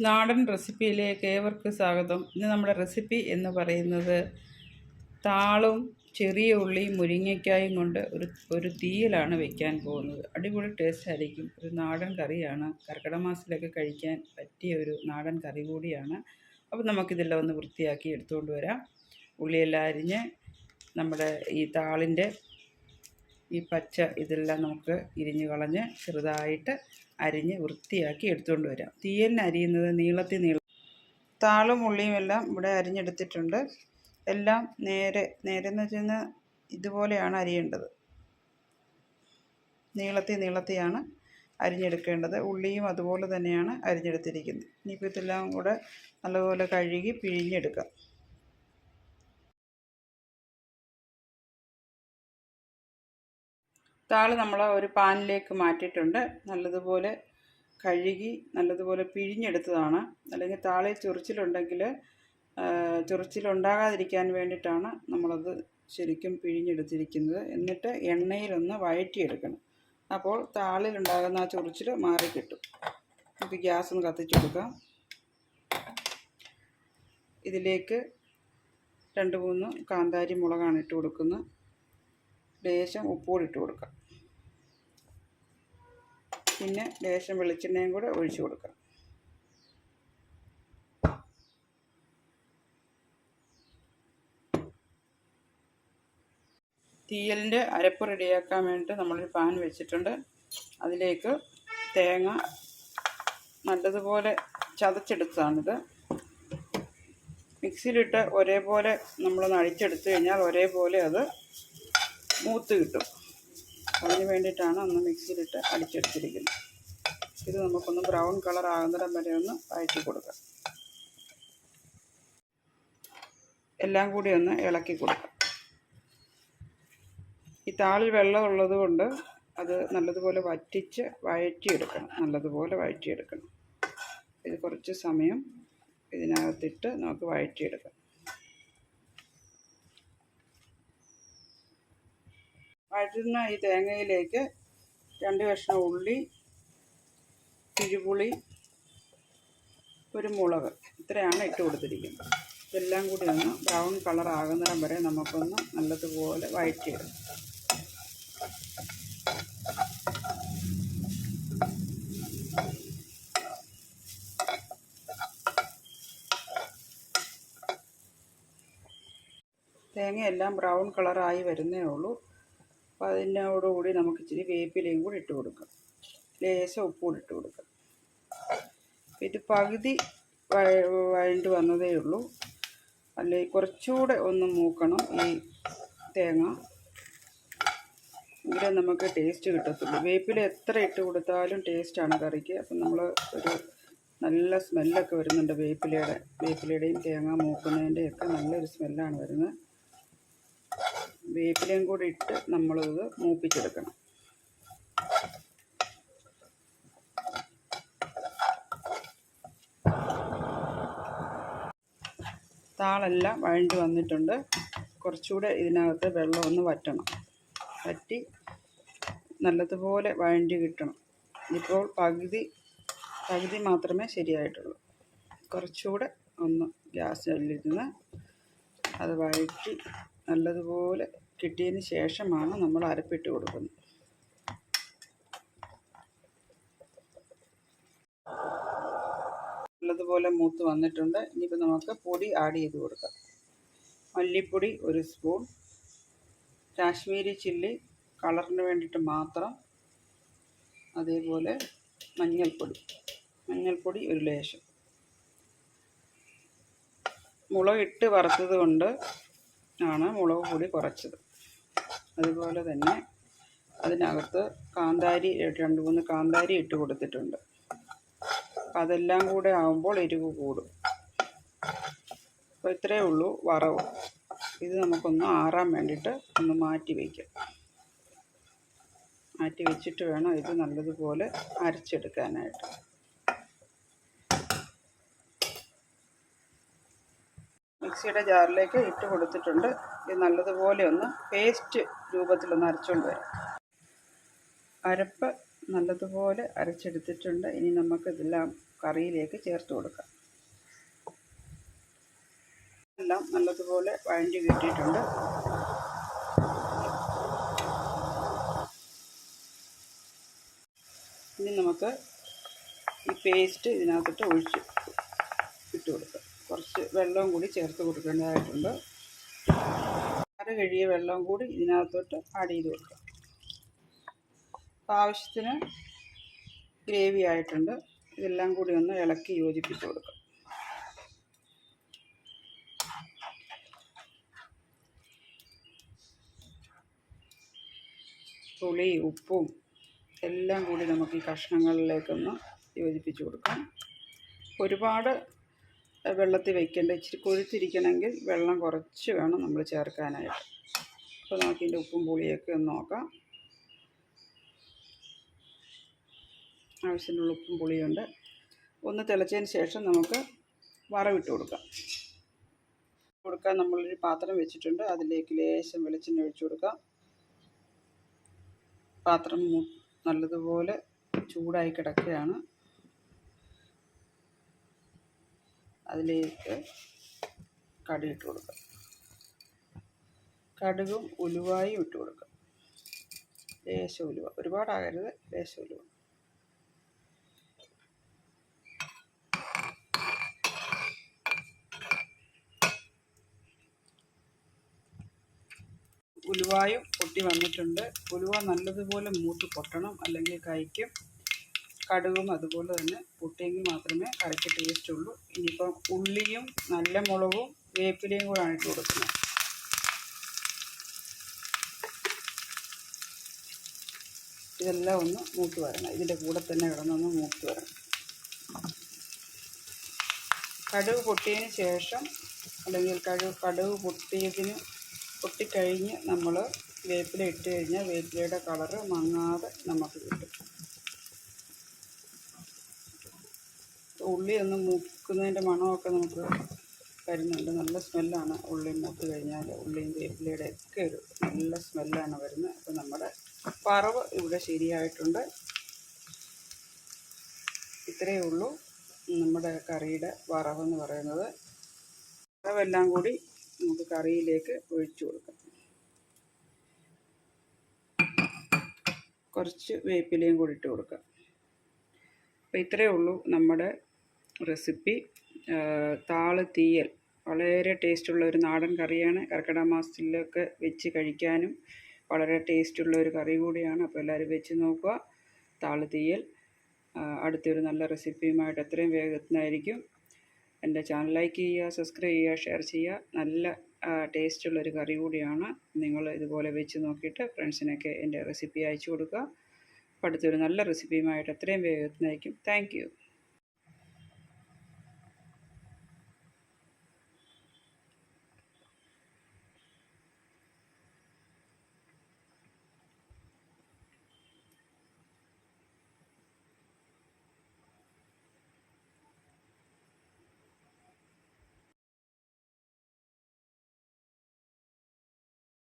നാടൻ റെസിപ്പിയിലേക്ക് ഏവർക്കും സ്വാഗതം. ഇന്ന് നമ്മുടെ റെസിപ്പി എന്ന് പറയുന്നത് താളും ചെറിയ ഉള്ളിയും മുരിങ്ങയ്ക്കായും കൊണ്ട് ഒരു ഒരു തീയിലാണ് വെക്കാൻ പോകുന്നത്. അടിപൊളി ടേസ്റ്റ് ആയിരിക്കും. ഒരു നാടൻ കറിയാണ്. കർക്കിടക മാസത്തിലൊക്കെ കഴിക്കാൻ പറ്റിയ ഒരു നാടൻ കറി കൂടിയാണ്. അപ്പോൾ നമുക്കിതെല്ലാം ഒന്ന് വൃത്തിയാക്കി എടുത്തുകൊണ്ട് വരാം. ഉള്ളിയെല്ലാം അരിഞ്ഞ് നമ്മുടെ ഈ താളിന്റെ ഈ പച്ച ഇതെല്ലാം നമുക്ക് ഇരിഞ്ഞ് കളഞ്ഞ് ചെറുതായിട്ട് അരിഞ്ഞ് വൃത്തിയാക്കി എടുത്തുകൊണ്ട് വരാം. തീയലിന് അരിയുന്നത് നീളത്തിൽ നീളം താളും ഉള്ളിയും എല്ലാം ഇവിടെ അരിഞ്ഞെടുത്തിട്ടുണ്ട്. എല്ലാം നേരെ നേരെ എന്ന് വെച്ചാൽ ഇതുപോലെയാണ് അരിയേണ്ടത്. നീളത്തിൽ നീളത്തെയാണ് അരിഞ്ഞെടുക്കേണ്ടത്. ഉള്ളിയും അതുപോലെ തന്നെയാണ് അരിഞ്ഞെടുത്തിരിക്കുന്നത്. ഇനിയിപ്പോൾ ഇതെല്ലാം കൂടെ നല്ലപോലെ കഴുകി പിഴിഞ്ഞെടുക്കാം. താൾ നമ്മൾ ഒരു പാനിലേക്ക് മാറ്റിയിട്ടുണ്ട്. നല്ലതുപോലെ കഴുകി നല്ലതുപോലെ പിഴിഞ്ഞെടുത്തതാണ്. അല്ലെങ്കിൽ താളിൽ ചൊറിച്ചിലുണ്ടെങ്കിൽ ചൊറിച്ചിലുണ്ടാകാതിരിക്കാൻ വേണ്ടിയിട്ടാണ് നമ്മളത് ശരിക്കും പിഴിഞ്ഞെടുത്തിരിക്കുന്നത്. എന്നിട്ട് എണ്ണയിലൊന്ന് വഴറ്റിയെടുക്കണം. അപ്പോൾ താളിലുണ്ടാകുന്ന ആ ചൊറിച്ചിൽ മാറിക്കിട്ടും. ഇപ്പോൾ ഗ്യാസ് ഒന്ന് കത്തിച്ചു കൊടുക്കാം. ഇതിലേക്ക് രണ്ട് മൂന്ന് കാന്താരി മുളകാണ് ഇട്ട് കൊടുക്കുന്നത്. ലേശം ഉപ്പുകൂടി ഇട്ട് കൊടുക്കാം. പിന്നെ ലേശം വെളിച്ചെണ്ണയും കൂടെ ഒഴിച്ചു കൊടുക്കാം തീയലിന്റെ അരപ്പ് റെഡിയാക്കാൻ വേണ്ടിയിട്ട് നമ്മളൊരു പാൻ വെച്ചിട്ടുണ്ട്. അതിലേക്ക് തേങ്ങ നല്ലതുപോലെ ചതച്ചെടുത്തതാണിത്. മിക്സിയിലിട്ട് ഒരേപോലെ നമ്മളൊന്ന് അഴിച്ചെടുത്തു കഴിഞ്ഞാൽ ഒരേപോലെ അത് മൂത്ത് കിട്ടും. അതിന് വേണ്ടിയിട്ടാണ് ഒന്ന് മിക്സിയിലിട്ട് അടിച്ചെടുത്തിരിക്കുന്നത്. ഇത് നമുക്കൊന്ന് ബ്രൗൺ കളർ ആകുന്നിടം വരെ ഒന്ന് വഴറ്റി കൊടുക്കാം. എല്ലാം കൂടി ഒന്ന് ഇളക്കി കൊടുക്കാം. ഈ താളിൽ വെള്ളം ഉള്ളത് കൊണ്ട് അത് നല്ലതുപോലെ വറ്റിച്ച് വഴറ്റിയെടുക്കണം. നല്ലതുപോലെ വഴറ്റിയെടുക്കണം. ഇത് കുറച്ച് സമയം ഇതിനകത്തിട്ട് നമുക്ക് വഴറ്റിയെടുക്കാം. വഴറ്റുന്ന ഈ തേങ്ങയിലേക്ക് രണ്ട് കഷ്ണം ഉള്ളി കിഴിപുളി ഒരു മുളക്. ഇത്രയാണ് ഇട്ട് കൊടുത്തിരിക്കുന്നത്. ഇതെല്ലാം കൂടി ഒന്ന് ബ്രൗൺ കളർ ആകുന്നിടം വരെ നമുക്കൊന്ന് നല്ലതുപോലെ വഴറ്റിയിടും തേങ്ങയെല്ലാം ബ്രൗൺ കളറായി വരുന്നേ ഉള്ളൂ. അപ്പോൾ അതിനോടുകൂടി നമുക്ക് ഇച്ചിരി വേപ്പിലയും കൂടി ഇട്ട് കൊടുക്കാം. ലേശം ഉപ്പ് കൂടി ഇട്ട് കൊടുക്കാം. ഇത് പകുതി വഴണ്ട് വന്നതേ ഉള്ളൂ. അല്ലെ കുറച്ചുകൂടെ ഒന്ന് മൂക്കണം ഈ തേങ്ങ. എങ്കിലേ നമുക്ക് ടേസ്റ്റ് കിട്ടത്തുള്ളൂ. വേപ്പില എത്ര ഇട്ട് കൊടുത്താലും ടേസ്റ്റാണ് കറിക്ക്. അപ്പം നമ്മൾ ഒരു നല്ല സ്മെല്ലൊക്കെ വരുന്നുണ്ട് വേപ്പിലയുടെ വേപ്പിലയുടെയും തേങ്ങ മൂക്കുന്നതിന്റെയൊക്കെ നല്ലൊരു സ്മെല്ലാണ് വരുന്നത്. വേപ്പിലയും കൂടി ഇട്ട് നമ്മളിത് മൂപ്പിച്ചെടുക്കണം. താളെല്ലാം വഴണ്ടി വന്നിട്ടുണ്ട്. കുറച്ചുകൂടെ ഇതിനകത്ത് വെള്ളം ഒന്ന് വറ്റണം. വറ്റി നല്ലതുപോലെ വഴണ്ടി കിട്ടണം. ഇപ്പോൾ പകുതി പകുതി മാത്രമേ ശരിയായിട്ടുള്ളൂ. കുറച്ചുകൂടെ ഒന്ന് ഗ്യാസിലിരുന്ന് അത് വഴറ്റി നല്ലതുപോലെ കിട്ടിയതിന് ശേഷമാണ് നമ്മൾ അരപ്പിട്ട് കൊടുക്കുന്നത്. നല്ലതുപോലെ മൂത്ത് വന്നിട്ടുണ്ട്. ഇനിയിപ്പോൾ നമുക്ക് പൊടി ആഡ് ചെയ്ത് കൊടുക്കാം. മല്ലിപ്പൊടി ഒരു സ്പൂൺ കാശ്മീരി ചില്ലി കളറിന് വേണ്ടിയിട്ട് മാത്രം അതേപോലെ മഞ്ഞൾപ്പൊടി. മഞ്ഞൾപ്പൊടി ഒരു ലേശം. മുളകിട്ട് വറുത്തത് കൊണ്ട് ആണ് മുളക് പൊടി കുറച്ചത്. അതുപോലെ തന്നെ അതിനകത്ത് കാന്താരി രണ്ട് മൂന്ന് കാന്താരി ഇട്ട് കൊടുത്തിട്ടുണ്ട്. അപ്പം അതെല്ലാം കൂടെ ആകുമ്പോൾ എരിവ് കൂടും. അപ്പോൾ ഇത്രയേ ഉള്ളൂ വറവ്. ഇത് നമുക്കൊന്ന് ആറാൻ വേണ്ടിയിട്ട് ഒന്ന് മാറ്റി വയ്ക്കാം. മാറ്റി വെച്ചിട്ട് വേണം ഇത് നല്ലതുപോലെ അരച്ചെടുക്കാനായിട്ട്. മിക്സിയുടെ ജാറിലേക്ക് ഇട്ട് കൊടുത്തിട്ടുണ്ട്. ഇത് നല്ലതുപോലെ ഒന്ന് പേസ്റ്റ് രൂപത്തിലൊന്ന് അരച്ചുകൊണ്ട് വരാം. അരപ്പ് നല്ലതുപോലെ അരച്ചെടുത്തിട്ടുണ്ട്. ഇനി നമുക്ക് ഇതെല്ലാം കറിയിലേക്ക് ചേർത്ത് കൊടുക്കാം. എല്ലാം നല്ലതുപോലെ വഴഞ്ഞ് കിട്ടിയിട്ടുണ്ട്. ഇനി നമുക്ക് ഈ പേസ്റ്റ് ഇതിനകത്തിട്ട് ഒഴിച്ച് ഇട്ട് കൊടുക്കാം. കുറച്ച് വെള്ളവും കൂടി ചേർത്ത് കൊടുക്കേണ്ടതായിട്ടുണ്ട്. അര കഴിയ വെള്ളവും കൂടി ഇതിനകത്തോട്ട് ആഡ് ചെയ്ത് കൊടുക്കുക ആവശ്യത്തിന് ഗ്രേവി ആയിട്ടുണ്ട്. ഇതെല്ലാം കൂടി ഒന്ന് ഇളക്കി യോജിപ്പിച്ച് കൊടുക്കുക പുളി ഉപ്പും എല്ലാം കൂടി നമുക്ക് ഈ കഷ്ണങ്ങളിലേക്കൊന്ന് യോജിപ്പിച്ച് കൊടുക്കാം. ഒരുപാട് വെള്ളത്തിൽ വെക്കേണ്ട ഇച്ചിരി കൊഴുത്തിരിക്കണമെങ്കിൽ വെള്ളം കുറച്ച് വേണം നമ്മൾ ചേർക്കാനായിട്ട്. അപ്പോൾ നമുക്ക് ഇതിന്റെ ഉപ്പും പുളിയൊക്കെ ഒന്ന് നോക്കാം. ആവശ്യത്തിനുള്ള ഉപ്പും പുളിയുണ്ട്. ഒന്ന് തിളച്ചതിന് ശേഷം നമുക്ക് വറവിട്ട് കൊടുക്കാം. കൊടുക്കാൻ നമ്മളൊരു പാത്രം വെച്ചിട്ടുണ്ട്. അതിലേക്ക് ലേശം വെളിച്ചെണ്ണ ഒഴിച്ചു കൊടുക്കാം. പാത്രം നല്ലതുപോലെ ചൂടായി കിടക്കുകയാണ്. അതിലേക്ക് കടി ഇട്ട് കൊടുക്കുക കടുകും ഉലുവായും ഇട്ട് കൊടുക്കുക ലേശ ഉലുവ. ഒരുപാടാകരുത് ലേശ ഉലുവ. ഉലുവായും പൊട്ടി വന്നിട്ടുണ്ട്. ഉലുവ നല്ലതുപോലെ മൂത്ത് പൊട്ടണം അല്ലെങ്കിൽ കൈക്കും കടുകും അതുപോലെ തന്നെ പൊട്ടിയെങ്കിൽ മാത്രമേ കറിക്ക് ടേസ്റ്റ് ഉള്ളൂ. ഇനിയിപ്പം ഉള്ളിയും നല്ല മുളകും വേപ്പിലയും കൂടാണ് ഇട്ട് കൊടുക്കുന്നത്. ഇതെല്ലാം ഒന്ന് മൂത്ത് വരണം. ഇതിന്റെ കൂടെ തന്നെ കിടന്നൊന്ന് മൂത്ത് വരണം. കടുക് പൊട്ടിയതിന് ശേഷം അല്ലെങ്കിൽ കടുക് കടുക് പൊട്ടിയതിന് പൊട്ടിക്കഴിഞ്ഞ് നമ്മൾ വേപ്പില ഇട്ട് കഴിഞ്ഞാൽ വേപ്പിലയുടെ കളറ് മങ്ങാതെ നമുക്ക് കിട്ടും. ഉള്ളി ഒന്ന് മൂക്കുന്നതിന്റെ മണമൊക്കെ നമുക്ക് വരുന്നുണ്ട്. നല്ല സ്മെല്ലാണ് ഉള്ളി മൂത്ത് കഴിഞ്ഞാൽ ഉള്ളിയും വേപ്പിലയുടെ ഒക്കെ ഒരു നല്ല സ്മെല്ലാണ് വരുന്നത്. അപ്പോൾ നമ്മുടെ പറവ് ഇവിടെ ശരിയായിട്ടുണ്ട്. ഇത്രയേ ഉള്ളൂ നമ്മുടെ കറിയുടെ വറവെന്ന് പറയുന്നത്. വറവെല്ലാം കൂടി നമുക്ക് കറിയിലേക്ക് ഒഴിച്ചു കൊടുക്കാം. കുറച്ച് വേപ്പിലയും കൂടി ഇട്ട് കൊടുക്കാം. അപ്പോൾ ഇത്രയേ ഉള്ളൂ നമ്മുടെ റെസിപ്പി താൾ തീയൽ. വളരെ ടേസ്റ്റുള്ള ഒരു നാടൻ കറിയാണ്. കർക്കിടക മാസത്തിലൊക്കെ വെച്ച് കഴിക്കാനും വളരെ ടേസ്റ്റുള്ള ഒരു കറി കൂടിയാണ്. അപ്പോൾ എല്ലാവരും വെച്ച് നോക്കുക. താൾ തീയൽ. അടുത്തൊരു നല്ല റെസിപ്പിയുമായിട്ട് എത്രയും വേഗത്തിനായിരിക്കും. എന്റെ ചാനൽ ലൈക്ക് ചെയ്യുക സബ്സ്ക്രൈബ് ചെയ്യുക ഷെയർ ചെയ്യുക. നല്ല ടേസ്റ്റുള്ളൊരു കറി കൂടിയാണ്. നിങ്ങൾ ഇതുപോലെ വെച്ച് നോക്കിയിട്ട് ഫ്രണ്ട്സിനൊക്കെ എന്റെ റെസിപ്പി അയച്ചു കൊടുക്കുക. അടുത്തൊരു നല്ല റെസിപ്പിയുമായിട്ട് എത്രയും വേഗത്തിനായിരിക്കും. താങ്ക്